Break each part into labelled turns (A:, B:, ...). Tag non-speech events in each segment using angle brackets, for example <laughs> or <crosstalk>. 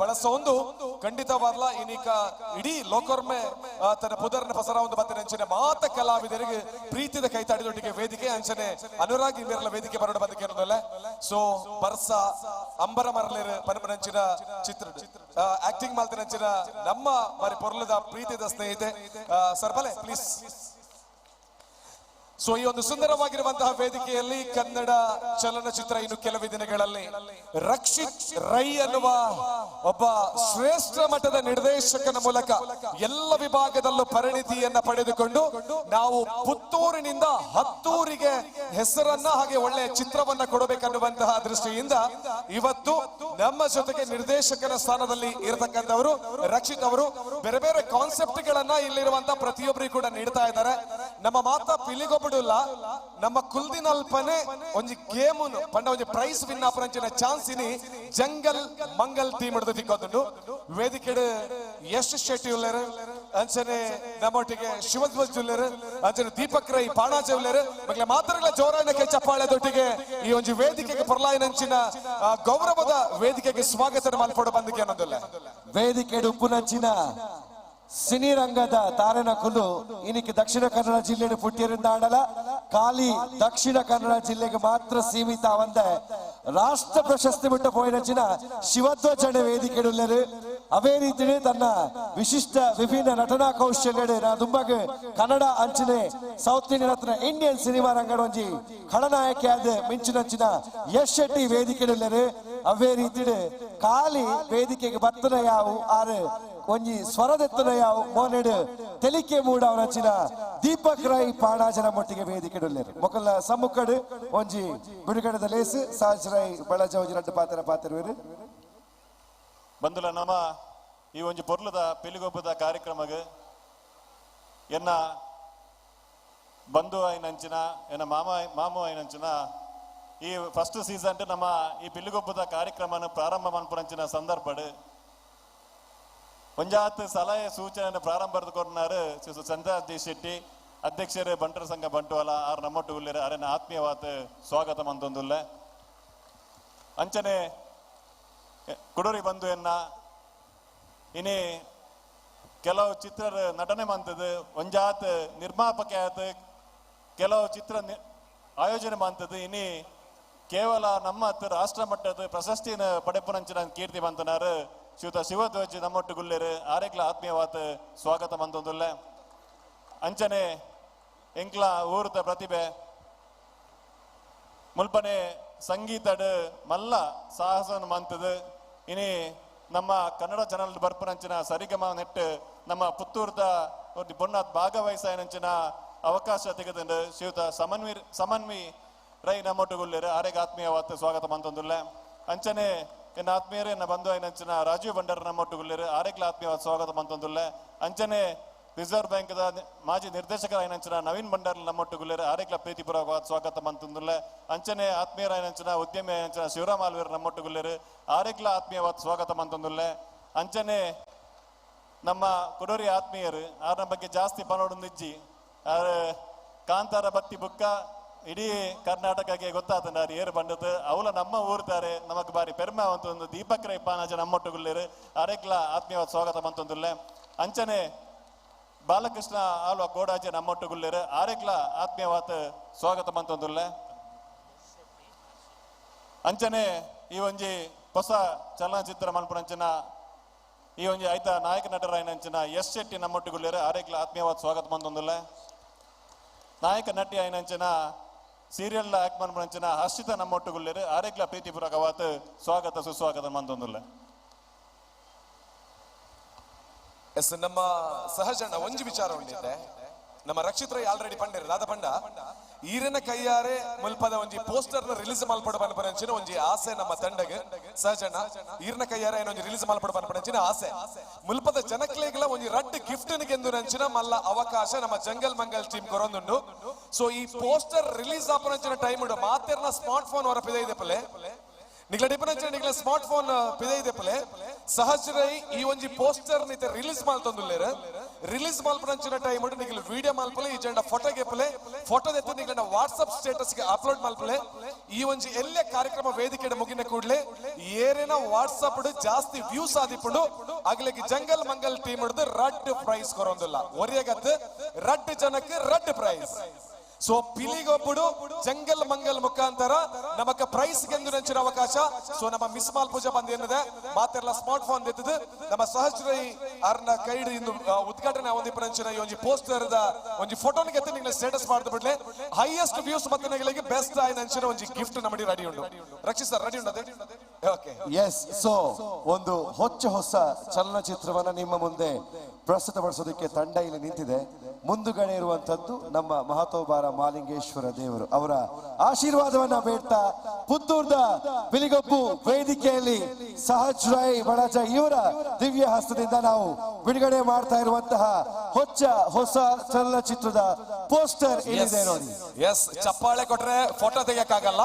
A: ಬಳಸೊಂದು ಖಂಡಿತವಾಗ್ಲ ಇನ್ನೀಗ ಇಡೀ ಲೋಕರ್ಮೆ ತನ್ನ ಪುದರ್ನ ಪಸರ ಒಂದು ಬತ್ತಿನ ಮಾತ ಕಲಾವಿದರಿಗೆ ಪ್ರೀತಿದ ಕೈತಾಡಿದೊಟ್ಟಿಗೆ ವೇದಿಕೆ ಅಂಚನೆ, ಅನುರಾಗ್ ಇಂದಿರಲ ವೇದಿಕೆ ಬರೋಣ ಬದಕ್ಕೆ ಅನ್ನೋದಲ್ಲ. ಸೊ ಬರ್ಸ, ಅಂಬರ ಮರಲೇರು ಪನಪನಂಚಿನ ಚಿತ್ರ ಆಕ್ಟಿಂಗ್ ಮಾಲ್ತಿನಂಚಿನ ನಮ್ಮ, ಮರಿ ಪೊರ್ಲದ ಪ್ರೀತಿದ ಸ್ನೇಹಿತೆ ಸರ್ ಬಲೆ ಪ್ಲೀಸ್ ಸೊ, ಈ ಒಂದು ಸುಂದರವಾಗಿರುವಂತಹ ವೇದಿಕೆಯಲ್ಲಿ ಕನ್ನಡ ಚಲನಚಿತ್ರ ಇನ್ನು ಕೆಲವೇ ದಿನಗಳಲ್ಲಿ. ರಕ್ಷಿತ್ ರೈ ಅನ್ನುವ ಒಬ್ಬ ಶ್ರೇಷ್ಠ ಮಟ್ಟದ ನಿರ್ದೇಶಕನ ಮೂಲಕ ಎಲ್ಲ ವಿಭಾಗದಲ್ಲೂ ಪರಿಣಿತಿಯನ್ನ ಪಡೆದುಕೊಂಡು ನಾವು ಪುತ್ತೂರಿನಿಂದ ಹತ್ತೂರಿಗೆ ಹೆಸರನ್ನ ಹಾಗೆ ಒಳ್ಳೆಯ ಚಿತ್ರವನ್ನ ಕೊಡಬೇಕನ್ನುವಂತಹ ದೃಷ್ಟಿಯಿಂದ ಇವತ್ತು ನಮ್ಮ ಜೊತೆಗೆ ನಿರ್ದೇಶಕನ ಸ್ಥಾನದಲ್ಲಿ ಇರತಕ್ಕಂಥವರು ರಕ್ಷಿತ್ ಅವರು. ಬೇರೆ ಬೇರೆ ಕಾನ್ಸೆಪ್ಟ್ ಗಳನ್ನ ಇಲ್ಲಿರುವಂತಹ ಪ್ರತಿಯೊಬ್ಬರಿಗೂ ಕೂಡ ನೀಡ್ತಾ ಇದ್ದಾರೆ. ನಮ್ಮ ಮಾತ ಪಿಲಿಗೊಬ್ಬಡುಲ್ಲ ನಮ್ಮ ಕುಲ್ದಿನಲ್ಪನೆ ಒಂಜಿ ಗೇಮ್ ಪಂಡ ಒಂಜಿ ಪ್ರೈಸ್ ವಿನ್ ಆಪರಂಚಿನ ಚಾನ್ಸ್ ಇನಿ ಜಂಗಲ್ ಮಂಗಲ್ ಟೀಮ್ ಹಿಡಿದು ತಿಕ್ಕೋದುಂಡು ವೇದಿಕೆಡು ಯಶ್ ಶೆಟ್ಟಿ ಉಳ್ಳರು ಅಂಚನೆ ನಮ್ಮೊಟ್ಟಿಗೆ ಶಿವಧ್ವಜ್ ಉಳ್ಳರು, ಅಂಚನೆ ದೀಪಕ್ ರೈ, ಪಾಣಾಜ ಉಳ್ಳರು, ಮಗ್ಲ ಕೆ ಚಪ್ಪಾಳೆ ಚಪ್ಪಾಳೆದೊಟ್ಟಿಗೆ ಈ ಒಂದು ವೇದಿಕೆಗೆ ಪರ್ಲಾಯನಂಚಿನ ಗೌರವದ ವೇದಿಕೆಗೆ ಸ್ವಾಗತ ಮಾಲ್ಪಡ ಬಂದಿಗೆ ಅನ್ನೋದಿಲ್ಲ.
B: ವೇದಿಕೆ ಉಪ್ಪುನಂಚಿನ ಸಿನಿ ರಂಗದ ತಾರನ ಕುಲು ದಕ್ಷಿಣ ಕನ್ನಡ ಜಿಲ್ಲೆಯ ಪುಟ್ಟಿಯರಿಂದ ಆಡಲ ಖಾಲಿ ದಕ್ಷಿಣ ಕನ್ನಡ ಜಿಲ್ಲೆಗೆ ಮಾತ್ರ ಸೀಮಿತ ಅವಂದ ರಾಷ್ಟ್ರ ಪ್ರಶಸ್ತಿ ಬಿಟ್ಟ ಪೋಯಿನಂಚಿನ ಶಿವಧ್ವಜನೆ ವೇದಿಕೆ ಅವೇ ರೀತಿ ತನ್ನ ವಿಶಿಷ್ಟ ವಿಭಿನ್ನ ನಟನಾ ಕೌಶಲ್ಯ ನಾ ಕನ್ನಡ ಅಂಚನೆ ಸೌತ್ ಇಂಡಿಯನ್ ಹತ್ರ ಇಂಡಿಯನ್ ಸಿನಿಮಾ ರಂಗಡ ಒಂಜಿ ಖಳನಾಯಕಿಯಾದ ಮಿಂಚಿನಂಚಿನ ಯಶ್ ಶೆಟ್ಟಿ ವೇದಿಕೆ ಅವೇ ಖಾಲಿ ವೇದಿಕೆಗೆ ಬತ್ತನ ಯಾವು? ಆರು ಒಂಜಿ ಸ್ವರದೆತ್ತನ ಯಾವು? ಮೋನೆಡು, ತೆಲಿಕೆ ಮೂಡ ಅವನಚ್ಚಿನ ದೀಪಕ್ ರೈ ಪಾಣಾಜನ ಮೊಟ್ಟಿಗೆ ವೇದಿಕೆ ಡೊಲ್ಲೇರು ಮೊಕಲ ಸಮ್ಮುಖಡು, ಒಂಜಿ ಬಿಡುಗಡೆದ ಲೇಸು, ಸಾಜ್ ರೈ ಬಳಜ ಒಂಜಿ ರಡ್ಡು ಪಾತ್ರ ಪಾತ್ರವೇರು.
C: ಬಂಧುಲ ನಮ ಈ ಒಂಜಿ ಪೊರ್ಲದ ಪಿಲಿಗೊಬ್ಬದ ಕಾರ್ಯಕ್ರಮಗ್ ಎನ್ನ ಬಂಧು ಆಯ್ನಂಚಿನ ಎನ್ನ ಮಾಮ, ಮಾಮು ಆಯ್ನಂಚಿನ ಈ ಫಸ್ಟ್ ಸೀಸನ್ ನಮ್ಮ ಈ ಪಿಲಿಗೊಬ್ಬದ ಕಾರ್ಯಕ್ರಮನ ಪ್ರಾರಂಭ ಮನ್ಪುರಂಚಿನ ಸಂದರ್ಭಡ್ ಒಂಜಾತ್ ಸಲಹೆ ಸೂಚನೆ ಪ್ರಾರಂಭ ಕೊರ್ನಾರು ಚಂದ್ರಾಜಿ ಶೆಟ್ಟಿ ಅಧ್ಯಕ್ಷರು ಬಂಟರ ಸಂಘ ಬಂಟ್ವಾಲ ಆರು ನಮ್ಮೊಟ್ಟು ಉಳ್ಳೇರು ಅರೆನ ಆತ್ಮೀಯವಾದ ಸ್ವಾಗತ ಮಂತೊಂದುಲ್ಲೆ ಅಂಚನೆ ಕುಡೂರಿ ಬಂದು ಎನ್ನ ಇನಿ ಕೆಲವು ಚಿತ್ರ ನಟನೆ ಮಂತದ್ದು ಒಂಜಾತ್ ನಿರ್ಮಾಪಕ ಆತ್ ಕೆಲವು ಚಿತ್ರ ನಿ- ಆಯೋಜನೆ ಮಂತದ್ದು ಇನಿ ಕೇವಲ ಹತ್ರ ರಾಷ್ಟ್ರ ಮಟ್ಟದ ಪ್ರಶಸ್ತಿನ ಪಡೆಪುನಂಚಿನ ಕೀರ್ತಿ ಬಂತನಾರು ಶಿವತ ಶಿವಧ್ವಜ ನಮ್ಮೊಟ್ಟು ಗುಲ್ಲೇರು ಆರೇಕ್ಲ ಆತ್ಮೀಯವಾದ ಸ್ವಾಗತ ಮಂತೊಂದುಲ್ಲೆ. ಅಂಚನೆ ಎಂಕ್ಲ ಊರ್ದ ಪ್ರತಿಭೆ. ಮುಲ್ಪನೆ ಸಂಗೀತಡ್ ಮಲ್ಲ ಸಾಹಸನ ಮಂತದು. ಇನಿ ನಮ್ಮ ಕನ್ನಡ ಚಾನಲ್ ಬರ್ಪನಂಚಿನ ಸರಿಗಮ ನೆಟ್ಟು ನಮ್ಮ ಪುತ್ತೂರ್ದ ಒಂದು ಬೊನ್ನಾತ್ ಭಾಗವಹಿಸಾಯನಂಚಿನ ಅವಕಾಶ ತೆಗೆದು ಶಿವತ ಸಮನ್ವಿ ಸಮನ್ವಿ ರೈ ನಮ್ಮೊಟ್ಟುಗೊಳ್ಳೇರೆ ಆರೆಗೆ ಆತ್ಮೀಯ ವಾರ್ತೆ, ಸ್ವಾಗತ ಮಂತೊಂದುಲ್ಲೆ. ಅಂಚನೆ ಎನ್ನ ಆತ್ಮೀಯರೇ ಎನ್ನ ಬಂಧು ಐನಂಚಿನ ರಾಜೀವ್ ಭಂಡಾರ ನಮ್ಮೊಟ್ಟುಗುಳ್ಳಿರು ಆರೆಗ್ಲ ಆತ್ಮೀಯವಾದ ಸ್ವಾಗತ ಮಂತೊಂದುಲ್ಲೆ. ಅಂಚನೆ, ರಿಸರ್ವ್ ಬ್ಯಾಂಕ್ ಮಾಜಿ ನಿರ್ದೇಶಕರಾಯನಂಚಿನ ನವೀನ್ ಭಂಡಾರ ನಮ್ಮೊಟ್ಟುಗುಳ್ಳಿರು ಆರೆಗ್ಲ ಪ್ರೀತಿಪೂರ್ವಕವಾದ ಸ್ವಾಗತ ಮಂತೊಂದುಲ್ಲೆ. ಅಂಚನೆ ಆತ್ಮೀಯರ ಐನಂಚಿನ ಉದ್ಯಮಿ ಅಂಚನ ಶಿವರಾಮ್ ಆಲ್ವೀರ್ ನಮ್ಮೊಟ್ಟುಗುಳ್ಳಿರು ಆರೆಗ್ಲ ಆತ್ಮೀಯವಾದ ಸ್ವಾಗತ ಮಂತೊಂದುಲ್ಲೆ. ಅಂಚನೆ, ನಮ್ಮ ಕೊಡೋರಿ ಆತ್ಮೀಯರು ಅವ್ರ ಬಗ್ಗೆ ಜಾಸ್ತಿ ಪನೋಡು ನಿಜ್ಜಿ. ಕಾಂತಾರ ಬತ್ತಿ ಬುಕ್ಕ ಇಡೀ ಕರ್ನಾಟಕಕ್ಕೆ ಗೊತ್ತಾತಂಡಾರು ಏರು ಬಂದದ್ದು. ಅವಲ ನಮ್ಮ ಊರ್ತಾರೆ ನಮಗ್ ಬಾರಿ ಪೆರ್ಮ ಒಂದು ದೀಪಕ್ ರೈ ಪಾನಾಜ ನಮ್ಮೊಟ್ಟುಗುಳ್ಳಿರು. ಅರೆಗ್ಲ ಆತ್ಮೀಯವಾದ ಸ್ವಾಗತ ಮಂತೊಂದುಲ್ಲೆ. ಅಂಚನೆ ಬಾಲಕೃಷ್ಣ ಆಲ್ವ ಕೋಡಾಜ ನಮ್ಮೊಟ್ಟುಗುಳ್ಳಿರು. ಆರೆಗ್ಲ ಆತ್ಮೀಯವಾದ ಸ್ವಾಗತ ಮಂತೊಂದುಲ್ಲೆ. ಅಂಚನೆ ಈ ಒಂಜಿ ಹೊಸ ಚಲನಚಿತ್ರ ಮನ್ಪುನಂಚಿನ ಈ ಒಂಜಿ ಐತ ನಾಯಕ ನಟರಾಯನಂಚಿನ ಎಸ್ ಶೆಟ್ಟಿ ನಮ್ಮೊಟ್ಟಿಗುಳ್ಳಿರು. ಆರೆಗ್ಲ ಆತ್ಮೀಯವಾದ ಸ್ವಾಗತ ಮಂತೊಂದುಲ್ಲೆ. ನಾಯಕ ನಟಿ ಆಯ್ನಂಚಿನ ಸೀರಿಯಲ್ ಆಕ್ಟ್ ಮನ್ಪುನಂಚಿನ ಹರ್ಷಿತ ನಮ್ಮೊಟ್ಟುಗುಳ್ಳಿರು ಆರೆಗ್ಲ ಪ್ರೀತಿಪೂರ್ವಕವಾದ ಸ್ವಾಗತ, ಸುಸ್ವಾಗತ ಮಂತೊಂದುಲ್ಲೆ
A: ಎಸ್, ನಮ್ಮ ಸಹಜಣ್ಣ ಒಂಜಿ ವಿಚಾರ ಉಂಡಿದ್ದೆ ನಮ್ಮ ರಕ್ಷಿತ್ ರೈ ಆಲ್ರೆಡಿ ಪಂಡೆರ್ ದಾದ ಪಂಡ, ಈರಿನ ಕೈಯಾರೆ ಮುಲ್ಪದ ಒಂಜಿ ಪೋಸ್ಟರ್ ರಿಲೀಸ್ ಮಾಲ್ಪಡ ಬನ್ಪನಂಚಿನ ಒಂಜಿ ಆಸೆ ನಮ್ಮ ತಂಡಗೆ. ಸಹಜಣ್ಣ ಈರಿನ ಕೈಯಾರೆ ಒಂಜಿ ರಿಲೀಸ್ ಮಾಲ್ಪಡ ಬನ್ಪನಂಚಿನ ಆಸೆ. ಮುಲ್ಪದ ಜನಕ್ಲೆಗ್ಲ ಒಂಜಿ ರಡ್ಡ್ ಗಿಫ್ಟ್ ಗೆಂದು ನಂಚಿನ ಮಲ್ಲ ಅವಕಾಶ ನಮ್ಮ ಜಂಗಲ್ ಮಂಗಲ್ ಟೀಮ್ ಕೊರೊಂದುಂಡು. ಸೊ ಈ ಪೋಸ್ಟರ್ ರಿಲೀಸ್ ಆಪನಂಚಿನ ಟೈಮ್ ಉಂಡು. ಮಾತೆರ್ನ ಸ್ಮಾರ್ಟ್ ಫೋನ್ ಹೊರ ಪಿದೆ ಇದೆ ಪಲೆ. ನಿಗ್ಲ ಡಿಪನಂಚಿನ ನಿಗ್ಲ ಸ್ಮಾರ್ಟ್ ಫೋನ್ ಪಿದೆ ಇದೆ ಪಲೆ. ಸಹಜರೈ ಈ ಒಂಜಿ ಪೋಸ್ಟರ್ ನಿತೆ ರಿಲೀಸ್ ಮಾಡ್ತಂದುಲ್ಲೇರ. ರಿಲೀಸ್ ಮಲ್ಪನಂಚಿನ ಟೈಮ್ ನಿಖಿಲ್ ವಿಡಿಯೋ ಮಲ್ಪಲೆ ಈ ಜಂಡ ಫೋಟೋ ಗೆಪ್ಪಲೆ ಫೋಟೋ ಎತ್ತು ವಾಟ್ಸ್ಆಪ್ ಸ್ಟೇಟಸ್ಗೆ ಅಪ್ಲೋಡ್ ಮಲ್ಪಲೆ ಈ ಒಂಜಿ ಎಲ್ಲೇ ಕಾರ್ಯಕ್ರಮ ವೇದಿಕೆ ಮುಗಿನ ಕೂಡಲೇ ಏರೇನ ವಾಟ್ಸ್ಆಪ್ ಜಾಸ್ತಿ ವ್ಯೂಸ್ ಆದಿಪ್ಪುಂಡು ಆಗ್ಲಿಕ್ಕೆ ಜಂಗಲ್ ಮಂಗಲ್ ಟೀಮ್ ಹಿಡಿದು ರಡ್ ಪ್ರೈಸ್ ಕೊರೊಂದಿಲ್ಲ. ಒರಿಯಗತ್ ರಡ್ ಜನಕ್ಕೆ ರಡ್ ಪ್ರೈಸ್ ಸೊ ಪಿಲಿಗೊಬ್ಬಡು ಜಂಗಲ್ ಮಂಗಲ್ ಮುಖಾಂತರ ನಮಕ ಪ್ರೈಸ್ ಗೆಂದು ನೆಂಚಿನ ಅವಕಾಶ ಸೊ ನಮ್ಮ ಮಿಸ್ ಮಾಲ್ ಪೂಜೆ ಬಂದ್ ಏನಿದೆ ಮಾತೆಲ್ಲ ಸ್ಮಾರ್ಟ್ ಫೋನ್ ಎತ್ತದು ನಮ್ಮ ಸಹಸ್ರೈ ಅರ್ನ ಕೈಡ್ ಇಂದು ಉದ್ಘಾಟನೆ ಒಂದಿ ಪರಂಚಿನ ಈ ಒಂಜಿ ಪೋಸ್ಟರ್ ದ ಒಂಜಿ ಫೋಟೋ ಗೆತ್ತು ನಿಂಗೆ ಸ್ಟೇಟಸ್ ಮಾಡ್ದು ಬಿಡ್ಲೆ ಹೈಯೆಸ್ಟ್ ವ್ಯೂಸ್ ಮತ್ತೆ ಬೆಸ್ಟ್ ಆಯ್ ನೆಂಚಿನ ಒಂಜಿ ಗಿಫ್ಟ್ ನಮಡಿ ರೆಡಿ ಉಂಟು ರಕ್ಷಿಸ್ತಾರೆ ರೆಡಿ ಓಕೆ
B: ಎಸ್ ಸೋ ಒಂದು ಹೊಚ್ಚ ಹೊಸ ಚಲನಚಿತ್ರವನ್ನ ನಿಮ್ಮ ಮುಂದೆ ಪ್ರಸ್ತುತಪಡಿಸೋದಕ್ಕೆ ತಂಡ ಇಲ್ಲಿ ನಿಂತಿದೆ. ಮುಂದುಗಡೆ ಇರುವಂತದ್ದು ನಮ್ಮ ಮಹತೋಬಾರ ಮಾಲಿಂಗೇಶ್ವರ ದೇವರು ಅವರ ಆಶೀರ್ವಾದವನ್ನ ಬೇಡ್ತಾ ಪುತ್ತೂರ್ದ ಬಿಲಿಗೊಬ್ಬು ವೇದಿಕೆಯಲ್ಲಿ ಸಹಜ್ ರಾಯ್ ಬಡಜ ಇವರ ದಿವ್ಯ ಹಸ್ತದಿಂದ ನಾವು ಬಿಡುಗಡೆ ಮಾಡ್ತಾ ಇರುವಂತಹ ಹೊಚ್ಚ ಹೊಸ ಚಲನಚಿತ್ರದ ಪೋಸ್ಟರ್ ಇಲ್ಲಿದೆ ನೋಡಿ.
A: ಎಸ್ ಚಪ್ಪಾಳೆ ಕೊಟ್ರೆ ಫೋಟೋ ತೆಗಿಯಕ್ಕಾಗಲ್ಲ.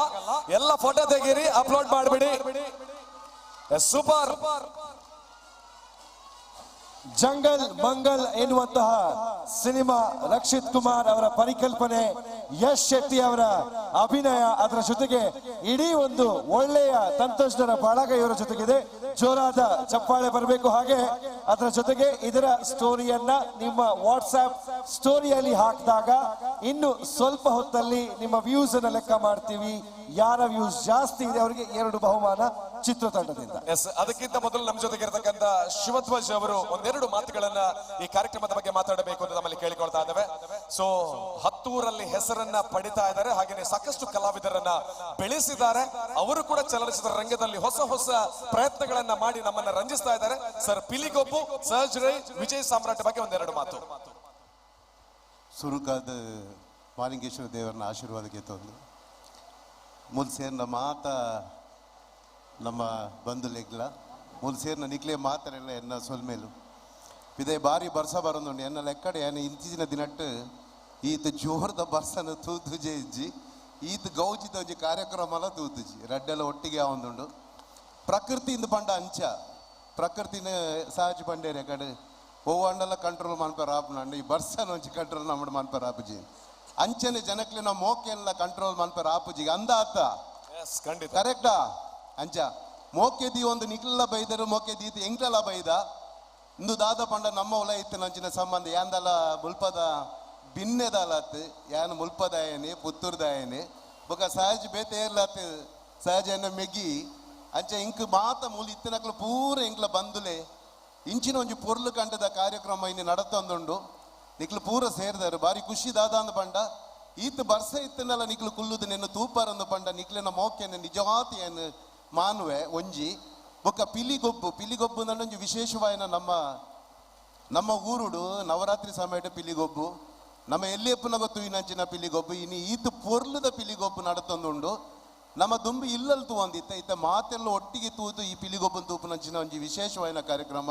A: ಎಲ್ಲ ಫೋಟೋ ತೆಗೀರಿ ಅಪ್ಲೋಡ್ ಮಾಡ್ಬಿಡಿ. ಸೂಪರ್
B: ಜಂಗಲ್ ಮಂಗಲ್ ಎನ್ನುವಂತಹ ಸಿನಿಮಾ ರಕ್ಷಿತ್ ಕುಮಾರ್ ಅವರ ಪರಿಕಲ್ಪನೆ ಯಶ್ ಶೆಟ್ಟಿ ಅವರ ಅಭಿನಯ ಅದರ ಜೊತೆಗೆ ಇಡೀ ಒಂದು ಒಳ್ಳೆಯ ತಂತ್ರಜ್ಞರ ಬಳಗ ಇವರ ಜೊತೆಗಿದೆ ಜೋರಾದ ಚಪ್ಪಾಳೆ ಬರಬೇಕು ಹಾಗೆ ಅದರ ಜೊತೆಗೆ ಇದರ ಸ್ಟೋರಿಯನ್ನ ನಿಮ್ಮ ವಾಟ್ಸ್ಆಪ್ ಸ್ಟೋರಿಯಲ್ಲಿ ಹಾಕಿದಾಗ ಇನ್ನು ಸ್ವಲ್ಪ ಹೊತ್ತಲ್ಲಿ ನಿಮ್ಮ ವ್ಯೂಸ್ ಅನ್ನ ಲೆಕ್ಕ ಮಾಡ್ತೀವಿ ಯಾರ ವ್ಯೂಸ್ ಜಾಸ್ತಿ ಇದೆ ಅವರಿಗೆ ಎರಡು ಬಹುಮಾನ ಚಿತ್ರತಂಡದಿಂದ.
A: ಎಸ್ ಅದಕ್ಕಿಂತ ಮೊದಲು ನಮ್ಮ ಜೊತೆಗೆ ಇರತಕ್ಕಂತ ಶಿವಧ್ವಜ್ ಅವರು ಒಂದೆರಡು ಮಾತುಗಳನ್ನ ಈ ಕಾರ್ಯಕ್ರಮದ ಬಗ್ಗೆ ಮಾತಾಡಬೇಕು ಅಂತ ನಮ್ಮಲ್ಲಿ ಕೇಳಿಕೊಳ್ತಾ ಇದ್ದೇವೆ ಸೊ ಹತ್ತೂರಲ್ಲಿ ಹೆಸರನ್ನ ಪಡಿತಾ ಇದ್ದಾರೆ. ಹಾಗೆಯೇ ಸಾಕಷ್ಟು ಕಲಾವಿದರನ್ನ ಬೆಳೆಸಿದ್ದಾರೆ. ಅವರು ಕೂಡ ಚಲನಚಿತ್ರ ರಂಗದಲ್ಲಿ ಹೊಸ ಹೊಸ ಪ್ರಯತ್ನಗಳನ್ನ ಮಾಡಿ ನಮ್ಮನ್ನ ರಂಜಿಸ್ತಾ ಇದ್ದಾರೆ. ಸರ್ ಪಿಲಿಗೊಬ್ಬು ಸಹಜ್ ರೈ ವಿಜಯ್ ಸಾಮ್ರಾಟ್ ಬಗ್ಗೆ ಒಂದೆರಡು ಮಾತು.
D: ಸುರುಕಾದ ಮಾಲಿಂಗೇಶ್ವರ ದೇವರನ್ನ ಆಶೀರ್ವಾದಕ್ಕೆ ತಂದು ಮುಲ್ ಸೇರ್ನ ಮಾತ ನಮ್ಮ ಬಂಧುಲೆಗ್ಲ ಮುಲ್ ಸೇರ್ನ ನಿಕ್ಲೆ ಮಾತಾಡಲ್ಲ ಎನ್ನ ಸೊಲ್ಮೇಲು. ಇದೇ ಬಾರಿ ಬರ್ಸ ಬರೋದುಂಡು ಎನ್ನ ಲೆಕ್ಕಡೆ ಏನು ಇಂಚಿನ ದಿನಟ್ಟು ಈತ ಜೋರ್ದ ಬರ್ಸನ ತೂತುಜೆ ಇಜ್ಜಿ ಈತ ಗೌಜಿದ ಒಂಜಿ ಕಾರ್ಯಕ್ರಮಲ ತೂತುಜಿ ರಡ್ಡೆಲ್ಲ ಒಟ್ಟಿಗೆ ಆವೊಂದುಂಡು ಪ್ರಕೃತಿಯಿಂದ ಪಂಡ ಅಂಚ, ಪ್ರಕೃತಿನ ಸಹಜ ಪಂಡೇರಿ ಕಡೆ. ಓವಂಡಲ ಕಂಟ್ರೋಲ್ ಮನ್ಪರ ಆಪುನಂಡು ಈ ಬರ್ಸನ ಒಂಜಿ ಕಂಟ್ರೋಲ್ ನಮ್ಮ ಮನ್ಪರ ಆಪುಜಿ ಅಂಚನೆ ಜನಕ್ಲೆ ನಾವು ಮೋಕೆಲ್ಲ ಕಂಟ್ರೋಲ್ ಮನ್ಪರ ಆಪುಜಿ ಅಂದ ಆತ
A: ಎಸ್ ಖಂಡಿತ.
D: ಕರೆಕ್ಟಾ ಅಂಚ ಮೋಕೆ ದಿ ಒಂದು ನಿಕ್ಲ ಬೈದರು ಮೋಕೆ ದೀತ ಎಂಕ್ಲೆಲ್ಲ ಬೈದ? ಇಂದು ದಾದ ಪಂಡ ನಮ್ಮ ಉಲ ಇತ್ತು ನಂಚಿನ ಸಂಬಂಧ. ಯಾಂದಲ ಮುಲ್ಪದ ಭಿನ್ನೆದಲತ್ ಯಾನ್ ಮುಲ್ಪದಾಯನೆ ಪುತ್ತೂರ್ದಾಯನೆ ಬೊಕ ಸಹಜ ಬೇತೆ ಏರ್ಲತ್ ಸಹಜ ಎನ್ನ ಮೆಗಿ. ಅಂಚ ಇಂಕ್ ಮಾತ ಮೂಲ ಇತ್ತಿನಕ್ಲ ಪೂರ ಇಂಕ್ಲ ಬಂದುಲೆ. ಇಂಚಿನ ಒಂಜಿ ಪೊರ್ಲು ಕಂಡದ ಕಾರ್ಯಕ್ರಮ ಇನ್ನು ನಡತೊಂದುಂಡು. ನಿಕ್ಲು ಪೂರ ಸೇರಿದಾರು ಬಾರಿ ಖುಷಿ ದಾದ ಅಂದ ಪಂಡ. ಈತ ಬರ್ಸ ಇತ್ತನಲ್ಲ ನಿಕ್ಲು ಕುಲ್ಲುದು ನಿನ್ನ ಅಂದ ಪಂಡ. ನಿಕ್ಲಿನ ಮೋಕೆನ ನಿಜವಾತಿ ಏನು ಮಾನುವೆ, ಒಂಜಿ. ಬೊಕ್ಕ ಪಿಲಿಗೊಬ್ಬು ಪಿಲಿಗೊಬ್ಬು ನನ್ನೊಂಜಿ ವಿಶೇಷವಾಯಿನ ನಮ್ಮ ನಮ್ಮ ಊರುಡು ನವರಾತ್ರಿ ಸಮಯದ ಪಿಲಿಗೊಬ್ಬು. ನಮ್ಮ ಎಲ್ಲಿಯಪ್ಪನ ಗೊತ್ತು ಇನಂಚಿನ ಪಿಲಿಗೊಬ್ಬು. ಇನ್ನು ಈತ ಪೊರ್ಲುದ ಪಿಲಿಗೊಬ್ಬು ನಡತೊಂದುಂಡು. ನಮ್ಮ ದುಂಬಿ ಇಲ್ಲಲ್ ತೂವಂದಿತ್ತ. ಇತ್ತ ಮಾತೆಲ್ಲ ಒಟ್ಟಿಗೆ ತೂತು ಈ ಪಿಲಿಗೊಬ್ಬನ ತೂಪು ನಂಚಿನ ಒಂಜಿ ವಿಶೇಷವಾಯಿನ ಕಾರ್ಯಕ್ರಮ.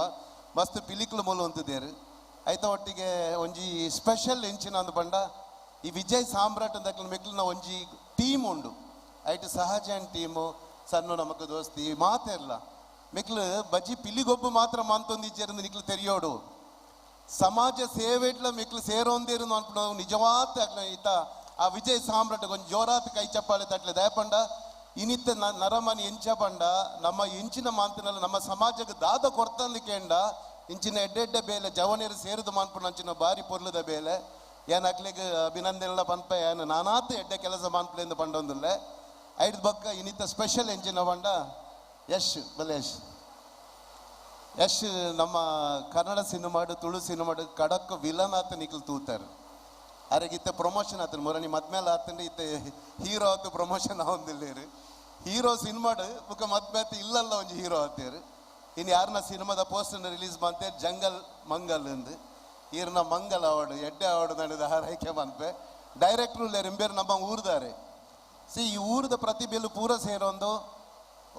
D: ಮಸ್ತ್ ಪಿಲಿಕ್ಲು ಮೂಲ ಒಂತಿದ್ದೇರು ಐತ ಒಟ್ಟಿಗೆ ಒಂಜಿ ಸ್ಪೆಷಲ್ ಎಂಚಿನ ಅಂದು ಬಂಡ. ಈ ವಿಜಯ್ ಸಾಮ್ರಾಟ್ ಅಂದಕ್ಲ ಮೆಕ್ಲಿನ ಒಂಜಿ ಟೀಮ್ ಉಂಡು. ಐಟ್ ಸಹಜನ್ ಟೀಮು ಸಣ್ಣ ನಮಕ್ ದೋಸ್ತಿ ಮಾತೆಲ್ಲ ಮಿಕ್ಲು ಬಜ್ಜಿ ಪಿಲಿಗೊಬ್ಬು ಮಾತ್ರ ಮಂತೊಂದಿಜ್ಜೇರಿಂದ ನಿಕ್ಲು ತೆರಿಯೋಡು. ಸಮಾಜ ಸೇವೆಟ್ಲ ಮಿಕ್ಲು ಸೇರೊಂದಿರು ಅನ್ಕೊಂಡು ನಿಜವಾತ ಅಕ್ಲ ಈತ. ಆ ವಿಜಯ್ ಸಾಮ್ರಾಟ್ ಒಂದು ಜೋರಾತ್ ಕೈ ಚಪ್ಪಾಳೆ ತಟ್ಲೆ. ದಯಪಂಡ ಇನಿತ್ತ ನರಮನಿ ಎಂಚ ಪಂಡ, ನಮ್ಮ ಎಂಚಿನ ಮಾತಿನಲ್ಲ ನಮ್ಮ ಸಮಾಜಕ್ಕೆ ದಾದ ಕೊರ್ತಂದು ಕೇಂಡ ಇಂಚಿನ ಎಡ್ಡೆಡ್ಡೆ ಬೇಲೆ, ಜವನೇರು ಸೇರಿದು ಮನ್ಪುನ ಅಂಚಿನ ಬಾರಿ ಪೊರ್ಲದ ಬೇಲೆ. ಏನ್ ಅಕ್ಲೆಗ್ ಅಭಿನಂದನೆಲ್ಲ ಪನ್ಪ, ಏನ್ ನಾನಾತ್ ಎಡ್ಡೆ ಕೆಲಸ ಮಾನ್ಪಲೆಂದು ಪಂಡೊಂದುಲ್ಲೆ. ಐದ್ ಬಕ್ಕ ಇನ್ನಿತ್ತ ಸ್ಪೆಷಲ್ ಎಂಚಿನ ಪಂಡ ಯಶ್ ಬಲೇಶ್ ಯಶ್. ನಮ್ಮ ಕನ್ನಡ ಸಿನಿಮಾಡು ತುಳು ಸಿನಿಮಾಡು ಕಡಕ್ ವಿಲನ್ ಆತ ನಿಕ್ಲ್ ತೂತಾರೆ. ಅರೆಗೆ ಇತ್ತ ಪ್ರಮೋಷನ್ ಆತನ ಮೊರನಿ ಮದ್ಮೇಲೆ ಆತಂಡೆ ಇತ್ತ ಹೀರೋ ಆತು ಪ್ರಮೋಷನ್ ಆವಂದಿಲ್ಲೇರು ಹೀರೋ ಸಿನಿಮಾಡು ಬುಕ್ಕ ಮದ್ಮೇತ ಇಲ್ಲಲ್ಲ ಒಂಜಿ ಹೀರೋ ಆತೇರು. ಇನ್ನು ಯಾರನ್ನ ಸಿನಿಮಾದ ಪೋಸ್ಟರ್ ರಿಲೀಸ್ ಮಾಡ್ತೇ ಜಂಗಲ್ ಮಂಗಲ್ ಎಂದು. ಈರ್ನ ಮಂಗಲ್ ಅವಾರ್ಡ್ ಎಡ್ಡೆ ಅವಾರ್ಡ್ ನಡೆದ ಹಾರೈಕೆ ಮನ್ಪೆ ಡೈರೆಕ್ಟ್ರು ರಿಂಬೇರ್ ನಮ್ಮ ಊರ್ದಾರೆ. ಸಿ ಈ ಊರದ ಪ್ರತಿಭೆಲು ಪೂರ ಸೇರೊಂದು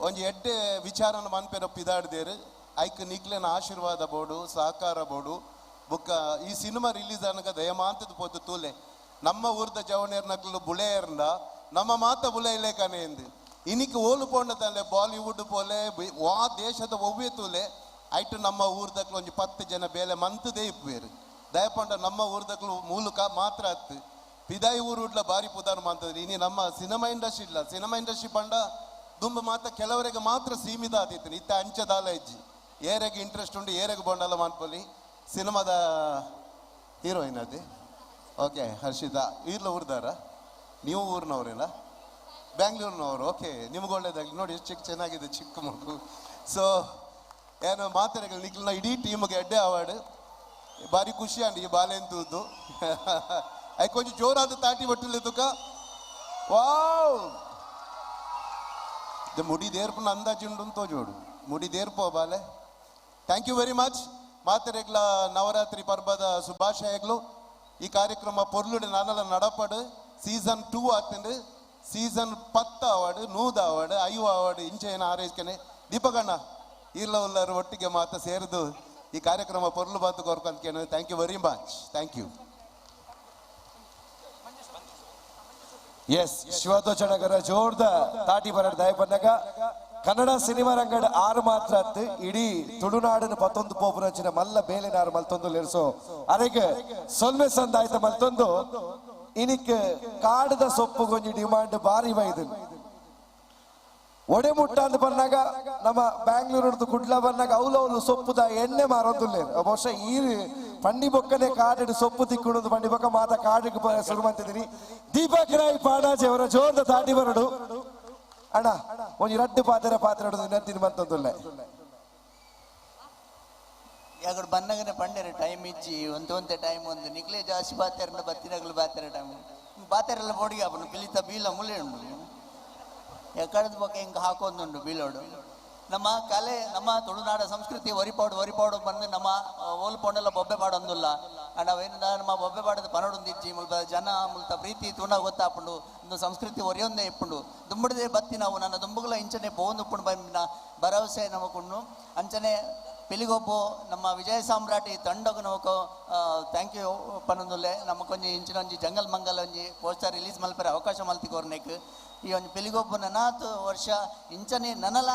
D: ಒಂಜಿ ಎಡ್ಡೆ ವಿಚಾರನ ಮನ್ಪೆರ ಪಿದಾಡ್ದೇರು ಐಕ್ ನಿಕ್ಲೆನ ಆಶೀರ್ವಾದ ಬೋಡು, ಸಹಕಾರ ಬೋಡು. ಬುಕ್ಕ ಈ ಸಿನಿಮಾ ರಿಲೀಸ್ ಅನ್ನಕ ದಯಮಾಂತದ ಪೋತು ತೂಲೆ. ನಮ್ಮ ಊರ್ದ ಜವನೇರ್ನಕ್ಲು ಬುಳೆಯರ್ನ ನಮ್ಮ ಮಾತ ಬುಲೆ ಇಲ್ಲೇಕಾನೆ ಎಂದು. ಓಲು ಪೋಂಡ ತಲೆ ಬಾಲಿವುಡ್ ಪೋಲೆ ವಾ ದೇಶದ ಒವ್ವೆ ತೂಲೆ, ಐಟು ನಮ್ಮ ಊರ್ದಕ್ಲು ಒಂಜಿ ಪತ್ತು ಜನ ಬೇಲೆ ಮಂತದೇ ಇಪ್ಪೇರು ದಯಪಂಡ ನಮ್ಮ ಊರ್ದಕ್ಲು ಮೂಲಕ ಮಾತ್ರ ಹತ್ತು ಪಿದಾಯಿ ಊರುಡ್ಲ ಬಾರಿ ಪುದಾನ ಮಾತದ್ರಿ. ಇನಿ ನಮ್ಮ ಸಿನಿಮಾ ಇಂಡಸ್ಟ್ರಿ ಇಲ್ಲ. ಸಿನಿಮಾ ಇಂಡಸ್ಟ್ರಿ ಪಂಡ ದುಂಬ ಮಾತ ಕೆಲವರಿಗೆ ಮಾತ್ರ ಸೀಮಿತ ಆದಿತ್ತು ಇತ್ತ ಅಂಚದಾಲ ಹೆಜ್ಜಿ ಏರೆಗೆ ಇಂಟ್ರೆಸ್ಟ್ ಉಂಡು, ಏರೆಗೆ ಬಂಡಲ್ಲ ಮಾನ್ಪೊಲಿ ಸಿನಿಮಾದ ಹೀರೋಯಿನ್ ಅದೇ. ಓಕೆ, ಹರ್ಷಿತಾ. ಇರ್ಲ ಊರ್ದಾರ. ನೀವು ಊರಿನವರೇನಾ? ಬ್ಯಾಂಗ್ಳೂರಿನವರು ಓಕೆ ನಿಮ್ಗೆ ಒಳ್ಳೇದಾಗಲಿ. ನೋಡಿ, ಎಷ್ಟು ಚಿಕ್ಕ ಚೆನ್ನಾಗಿದೆ, ಚಿಕ್ಕ ಮಗು. ಸೊ ಏನು ಮಾತಾಡಗಳು ನಿಖಿಲ್ನ ಇಡೀ ಟೀಮ್ಗೆ ಎಡ್ಡೆ ಅವಾರ್ಡ್ ಭಾರಿ ಖುಷಿ, ಅಂಡಿ ಈ ಬಾಲೆಂತದ್ದು ಐ <laughs> ಕೊಂಚ ಜೋರಾದ ತಾಟಿ ಬಟ್ಟಲು ತುಕ. ವಾವ್ ಮುಡಿ ದೇರ್ಪನ ಅಂದಾಜುಂಡು ತೋಜೋಡು ಮುಡಿ ದೇರ್ಪೋ ಬಾಲೆ. ಥ್ಯಾಂಕ್ ಯು ವೆರಿ ಮಚ್ ಮಾತೆರೆಗ್ಲ, ನವರಾತ್ರಿ ಪರ್ಬದ ಶುಭಾಶಯಗಳು. ಈ ಕಾರ್ಯಕ್ರಮ ಪೊರ್ಲುಡೆ ನಾನೆಲ್ಲ ನಡಪಡು. ಸೀಸನ್ ಟೂ ಆಗ್ತಂಡು ಸೀಸನ್ ಪತ್ತ ಅವಾರ್ಡ್ ನೂದ ಅವಾರ್ಡ್ ಐವ ಅವಾರ್ಡ್ ಇಂಚೆನ ಆರೈಸ್ಕನೆ ದೀಪಕಣ್ಣ ಇಲ್ಲ ಉಲ್ಲರು ಒಟ್ಟಿಗೆ ಮಾತ ಸೇರಿದು ಈ ಕಾರ್ಯಕ್ರಮ ಪೊರ್ಲು ಬಾತು ಕೋರ್ಕೊಂಡ್ಕೇನು thank you very much thank you
B: yes ಶಿವಧ್ವಜನಗರ ಜೋರ್ದ ತಾಟಿ ಬರಡ್ ದಯ ಬಂದಾಗ ಕನ್ನಡ ಸಿನಿಮಾ ರಂಗಡ್ ಆರು ಮಾತ್ರ ಅತ್ತು ಇಡೀ ತುಳುನಾಡಿನ ಪತ್ತೊಂದು ಪೋಪುರಂಚಿನ ಮಲ್ಲ ಬೇಲೆನಾರು ಮಲ್ತೊಂದು ಲೇರಿಸೋ. ಅರೆಗೆ ಸೊಲ್ಮೆ ಸಂದಾಯ್ತ ಮಲ್ತೊಂದು. ಇನಿಕ್ ಕಾಡದ ಸೊಪ್ಪು ಕೊಂಚ ಡಿಮಾಂಡ್ ಬಾರಿ ಬೈದು ಒಡೆ ಮುಟ್ಟ ಅಂತ ಬಂದಾಗ ನಮ್ಮ ಬ್ಯಾಂಗ್ಳೂರು ಕುಡ್ಲ ಬಂದಾಗ ಅವಲು ಸೊಪ್ಪುದ ಎಣ್ಣೆ ಮಾರೋದಿಲ್ಲ. ಬಹುಶಃ ಈ ಪಂಡಿ ಬೊಕ್ಕನೆ ಕಾಡಿಡು ಸೊಪ್ಪು ತಿಕ್ಕಿಡೋದು ಪಂಡಿ ಬೊಕ್ಕ ಮಾತ ಕಾಡಿಗೆ ಶುರು ಮಾಡ್ತಿದ್ದೀನಿ. ದೀಪಕ್ ರಾಯ್ ಪಾಣಾಜಿ ಅವರ ಜೋರ್ದ ತಾಟಿ ಬರಡು. ಅಣ್ಣ, ಒಂಜಿ ರಡ್ಡು ಪಾತ್ರೆ ಪಾತ್ರೆ ಹಿಡಿದು ನೆತ್ತಿನ
E: ಯಾಕಡೆ ಬಂದಾಗನೆ ಪಂಡೆರೆ ಟೈಮ್ ಇಜ್ಜಿ ಒಂತ ಒಂತೆ ಟೈಮ್ ಒಂದು ನಿಕ್ಲೆ ಜಾಸ್ತಿ ಬಾತೇರ ಬತ್ತಿನಗಳು ಬಾತೇರ ಟೈಮ್ ಬಾತಾರೆಲ್ಲ ಬೋಡಿಗೆ ಅವನು ಪಿಲಿತ ಬೀಲ ಮುಲೆ ಉಂಡು ಎಕ್ಕಡದ ಬಗ್ಗೆ ಹಿಂಗೆ ಹಾಕೊಂದುಂಡು ಬೀಲೋಡು. ನಮ್ಮ ಕಲೆ, ನಮ್ಮ ತುಳುನಾಡ ಸಂಸ್ಕೃತಿ ಒರಿಪಾಡು ಒರಿಪಾಡು ಬಂದು ನಮ್ಮ ಓಲ್ಪೊಂಡೆಲ್ಲ ಬೊಬ್ಬೆ ಪಾಡೊಂದುಲ್ಲ. ಅವೇನು ನಮ್ಮ ಬೊಬ್ಬೆ ಪಾಡದ ಪನಡೊಂದಿಜ್ಜಿ ಮುಲ್ಪ ಜನ ಮುಲ್ತ ಪ್ರೀತಿ, ತೂಣ ಗೊತ್ತಾಪುಂಡು, ಒಂದು ಸಂಸ್ಕೃತಿ ಒರಿಯೊಂದೇ ಇಪ್ಪುಂಡು. ದುಂಬಡದೇ ಬತ್ತಿ ನಾವು, ನನ್ನ ದುಂಬುಗಳ ಇಂಚನೆ ಬೋಂದು ಉಪ್ಪುಂಡು ಬಂದಿನ ಭರವಸೆ ನಮಕುಂಡು. ಅಂಚನೆ పెళ్లిగొప్పు ನಮ್ಮ ವಿಜಯ ಸಾಮ್ರಾಟಿ ತಂಡಗ ನಮಕು ಥ್ಯಾಂಕ್ ಯು ಪನ್ನೊಂದುಲ್ಲೆ ನಮ್ಮ ಕೊಂಚ ಇಂಚಿನ ಒಂಜಿ ಜಂಗಲ್ ಮಂಗಲ್ ಒಂಜಿ ಪೋಸ್ಟರ್ ರಿಲೀಸ್ ಮಲ್ಪರೆ ಅವಕಾಶ ಮಲ್ತಿ ಕೋರ್ನೆಕ್ ಈ ಒಂಜಿ ಪೆಲಿಗೊಬ್ಬು ನನಾತ್ ವರ್ಷ ಇಂಚನೆ ನನಲ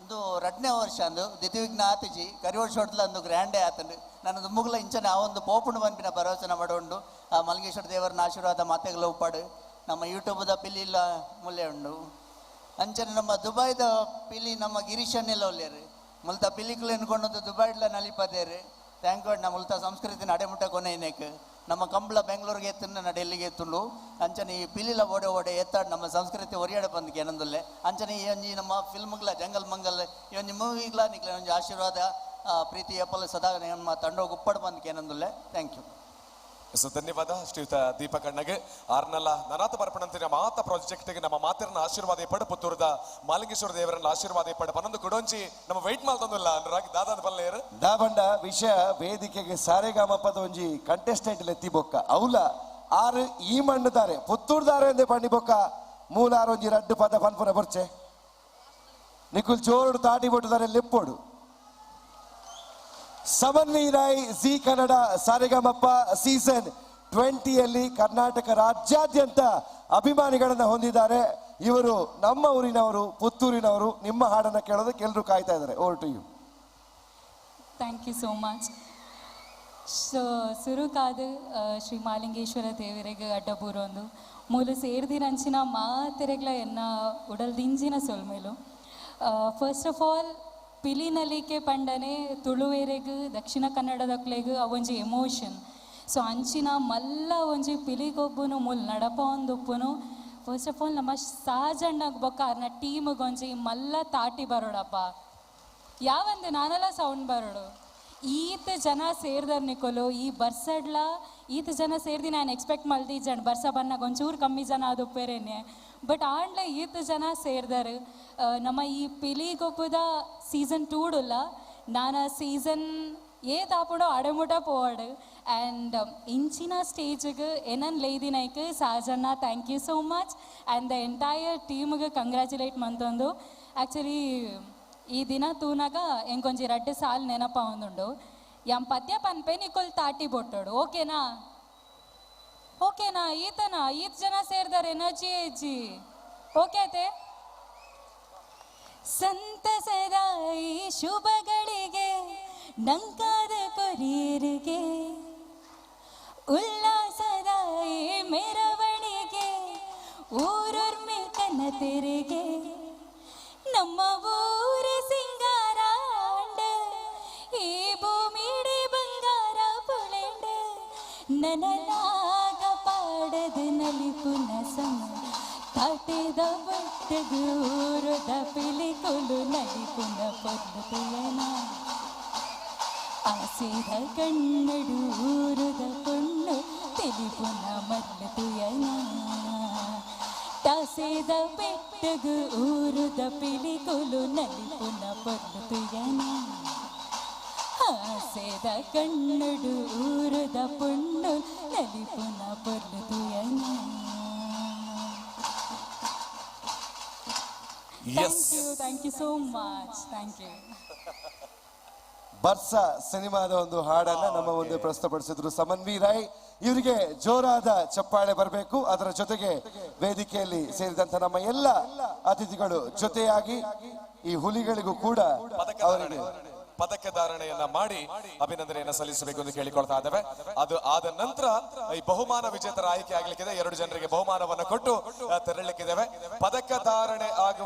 E: ಒಂದು ರಡ್ನೇ ವರ್ಷ ಅಂದು ದಿತಿವಿಘ್ನ ಆತಿಜಿ ಕರಿವರ್ಷ ಹೊಡ್ಲ ಒಂದು ಗ್ರ್ಯಾಂಡೇ ಆತಂಡು ನನ್ನ ದುಮ್ಮುಗ್ಲ ಇಂಚನೆ ಆ ಒಂದು ಪೋಪುಂಡು ಬಂಪಿನ ಭರವಸೆನ ಮಾಡೋಂಡು ಆ ಮಲ್ಗೇಶ್ವರ ದೇವರನ ಆಶೀರ್ವಾದ ಮಾತೆಗಳ ಉಪ್ಪಾಡು ನಮ್ಮ ಯೂಟ್ಯೂಬ್ದ ಪಿಲಿಲ್ಲ ಮುಲ್ಲೆ ಉಂಡು ಅಂಚನೆ ನಮ್ಮ ದುಬೈದ ಪಿಲಿ ನಮ್ಮ ಗಿರೀಶನ್ನೆಲ್ಲ ಒಲ್ಲೇರು ಮುಲ್ತ ಪಿಲಿಕ್ಲು ಎನ್ಕೊಂಡು ದುಬೈಡ್ಲ ನಲಿಪದೇರಿ. ಥ್ಯಾಂಕ್ ಗಾಡ್ ನಮ್ಮ ಮುಲ್ತ ಸಂಸ್ಕೃತಿ ನಡೆಮುಟ್ಟ ಕೊನೆಯನೇಕ್ ನಮ್ಮ ಕಂಬಳ ಬೆಂಗಳೂರಿಗೆ ಎತ್ತಿನ ನಡೆ ಎಲ್ಲಿಗೆ ಎತ್ತುಂಡು. ಅಂಚನೆ ಈ ಪಿಲಿಲ ಓಡೆ ಓಡೆ ಎತ್ತಾಡ್ ನಮ್ಮ ಸಂಸ್ಕೃತಿ ಒರಿಯಾಡ ಬಂದಿಗೆ ಏನಂದಲ್ಲೆ. ಅಂಚನೆ ಈ ಒಂಜಿ ನಮ್ಮ ಫಿಲ್ಮ್ಗಳ ಜಂಗಲ್ ಮಂಗಲ್, ಈ ಒಂಜಿ ಮೂವಿಗಳ ನಿಕ್ಲೆ ಒಂಜಿ ಆಶೀರ್ವಾದ ಪ್ರೀತಿ ಎಪ್ಪಲ ಸದಾ ನಮ್ಮ ತಂಡೋಗ ಉಪ್ಪಡ್ ಬಂದಿಗೆ ಏನಂದಲ್ಲೇ. ಥ್ಯಾಂಕ್ ಯು
A: ಸೊ ಧನ್ಯವಾದ, ಶ್ರೀಯುತ ದೀಪಕ್ ಅಣ್ಣಗೆ. ಆರ್ನಲ್ಲ ನನಾಥ ನಮ್ಮ ಆತ ಪ್ರಾಜೆಕ್ಟ್ಗೆ ನಮ್ಮ ಮಾತಿರನ ಆಶೀರ್ವಾದ ಪಡ ಪುತ್ತೂರದ ಮಾಲಿಂಗೇಶ್ವರ ದೇವರನ್ನ ಆಶೀರ್ವಾದ ಪಡ. ಪನ್ನೊಂದು ಕೊಡೋಂಚಿ ನಮ್ಮ ವೆಯ್ಟ್ ಮಾಡ್ತಂದಿಲ್ಲ ಅನುರಾಗ್ ದಾದಾದ ಬಲ್ಲೇರು.
B: ದಾಬಂಡ ವಿಷಯ ವೇದಿಕೆಗೆ ಸಾರೆಗಾಮಪ್ಪದ ಒಂಜಿ ಕಂಟೆಸ್ಟೆಂಟ್ ಲೆತ್ತಿ ಬೊಕ್ಕ ಅವಲ ಆರು ಈ ಮಣ್ಣುದಾರೆ ಪುತ್ತೂರ್ದಾರೆ ಎಂದೇ ಪಂಡಿ ಬೊಕ್ಕ. ಮೂಲ ಆರು ಒಂಜಿ ರಡ್ಡು ಪದ ಪನ್ಪುರ ಬರ್ಚೆ. ನಿಖುಲ್ ಜೋರು ತಾಟಿ ಬೊಟ್ಟುದಾರೆ ಲೆಪ್ಪೋಡು. ಸಮನ್ವಿ ರಾಯ್ ಜಿ ಕನ್ನಡ, ಸಾರಿಗಮಪ್ಪ, ಸೀಸನ್ ಟ್ವೆಂಟಿಯಲ್ಲಿ ಕರ್ನಾಟಕ ರಾಜ್ಯಾದ್ಯಂತ ಅಭಿಮಾನಿಗಳನ್ನು ಹೊಂದಿದ್ದಾರೆ. ಇವರು ನಮ್ಮ ಊರಿನವರು, ಪುತ್ತೂರಿನವರು, ನಿಮ್ಮ ಹಾಡನ್ನು ಕೇಳೋದಕ್ಕೆ ಎಲ್ಲರೂ ಕಾಯ್ತಾ ಇದ್ದಾರೆ. Over to you
F: thank you so much so ಸುರುಕಾದು Shri Malingeshwara ದೇವರಿಗೆ ಅಡ್ಡಬೂರೊಂದು ಮೂಲ ಸೇರ್ದಿರಂಚಿನ ಮಾತೆರೆಗ್ಲ ಎನ್ನ ಉಡಲ್ದಿಂಜಿನ ಸೊಲ್ಮೇಲು. ಫಸ್ಟ್ ಆಫ್ ಆಲ್ ಪಿಲಿನಲಿಕೆ ಪಂಡನೆ ತುಳುವೇರೆಗ್, ದಕ್ಷಿಣ ಕನ್ನಡದಕ್ಲೆಗ್ ಅವೊಂಜಿ ಎಮೋಷನ್. ಸೊ, ಅಂಚಿನ ಮಲ್ಲ ಒಂಜಿ ಪಿಲಿಗೊಬ್ಬನು, ಮುಲ್ ನಡಪ ಒಂದುಪ್ಪುನು. ಫಸ್ಟ್ ಆಫ್ ಆಲ್ ನಮ್ಮ ಸಾಜಣ್ಣಗ್ ಬೊಕ್ಕ ಅರ್ನ ಟೀಮ್ಗೊಂಜಿ ಮಲ್ಲ ತಾಟಿ ಬರೋಡಪ್ಪ ಯಾವಂದೆ ನಾನೆಲ್ಲ ಸೌಂಡ್ ಬರೋಡು ಈತ ಜನ ಸೇರ್ದರ್ ನಿಕೋಲು, ಈ ಬರ್ಸಡ್ಲ, ಈತ ಜನ ಸೇರ್ದಿ ನಾನು ಎಕ್ಸ್ಪೆಕ್ಟ್ ಮಲ್ದಿ ಜನ ಬರ್ಸ ಬನ್ನಾಗ ಒಂಚೂರು ಕಮ್ಮಿ ಜನ ಅದು ಬೇರೆನೆ ಬಟ್ ಆಂಡ್ಲೆ ಈತ ಜನ ಸೇರ್ದಾರು. ನಮ್ಮ ಈ ಪಿಲಿಗೊಬ್ಬದ ಸೀಸನ್ ಟೂಡುಲ್ಲ ನಾನು ಸೀಸನ್ ಏ ತಾಪಡೋ ಅಡಮುಟ ಪೋವಾಡು. ಆ್ಯಂಡ್ um, ಇಂಚಿನ ಸ್ಟೇಜಿಗೆ ಏನನ್ ಲೇದಿನಾಯ್ಕೆ ಸಾಜನ್ನ thank you so much and the entire ಟೀಮ್ಗೆ ಕಂಗ್ರ್ಯಾಚುಲೇಟ್ ಮಂತಂದು. ಆ್ಯಕ್ಚುಲಿ ಈ ದಿನ ತೂನಾಗ ಎಂಕೊಂಜಿ ರಡ್ಡು ಸಾಲ್ ನೆನಪ ಒಂದುಂಡು ಎಂ ಪದ್ಯ ಪನ್ಪೆ ನಿಕೊಲ್ ತಾಟಿ ಬೊಟ್ಟೋಡು. ಓಕೆನಾ? ಓಕೆನಾ? ಈತನಾ? ಈತ್ ಜನ ಸೇರಿದಾರೆ ಎನರ್ಜಿ ಏಜಿ ಓಕೆ ಸಂತಸದ ಈ ಶುಭಗಳಿಗೆ ನಂಕಾದ ಕೊರಿಯರಿಗೆ ಉಲ್ಲಾಸದ ಈ ಮೆರವಣಿಗೆ, ಊರೊರ್ಮೆ ಕನ್ನ ತೆರಿಗೆ ನಮ್ಮ ಊರ ಸಿಂಗಾರ ಆಂಡ, ಈ ಭೂಮಿಡೆ ಬಂಗಾರ ಪುಳೆಂಡ ನನನಾಗ ಪಾಡದ ನಲಿಪುನ ಸಮ ತಾಟೆದ ಬಟ್ಟಗೂರದ ಪಿಲಿಕೊಲು ನಲಿಪುನ ಪೊದ್ದುಯನ ಆಸೆದ ಕಣ್ಣಡು ಊರದ ಪೊಣ್ಣು ತಿಳಿಪುನ ಮಲ್ಲದುಯನ ಟಾಸೆದ ಬೆಟ್ಟಗು ಊರುದ ಪಿಲಿಕೊಲು ನಲಿಪುನ ಪೊದ್ದುಯನ ಆಸೆದ ಕಣ್ಣಡು ಊರದ ಪೊಣ್ಣು ನಲಿಪುನ ಪೊದ್ದುಯನ
A: yes
F: thank you thank you so much thank you
B: ಬರ್ಸ ಸಿನಿಮಾದ ಒಂದು ಹಾಡನ್ನ ನಮ್ಮ ಮುಂದೆ ಪ್ರಸ್ತುತಪಡಿಸಿದ್ರು ಸಮನ್ವಿ ರಾಯ್ ಇವರಿಗೆ ಜೋರಾದ ಚಪ್ಪಾಳೆ ಬರಬೇಕು. ಅದರ ಜೊತೆಗೆ ವೇದಿಕೆಯಲ್ಲಿ ಸೇರಿದಂತ ನಮ್ಮ ಎಲ್ಲ ಅತಿಥಿಗಳು ಜೊತೆಯಾಗಿ ಈ ಹುಲಿಗಳಿಗೂ ಕೂಡ ಅವರಿಗೆ
A: ಪದಕ ಧಾರಣೆಯನ್ನ ಮಾಡಿ ಅಭಿನಂದನೆಯನ್ನ ಸಲ್ಲಿಸಬೇಕು ಎಂದು ಕೇಳಿಕೊಳ್ತಾ ಇದ್ದೇವೆ. ಅದು ಆದ ನಂತರ ಈ ಬಹುಮಾನ ವಿಜೇತರ ಆಯ್ಕೆ ಆಗ್ಲಿಕ್ಕಿದೆ. ಎರಡು ಜನರಿಗೆ ಬಹುಮಾನವನ್ನು ಕೊಟ್ಟು ಆ, ತೆರಳಿ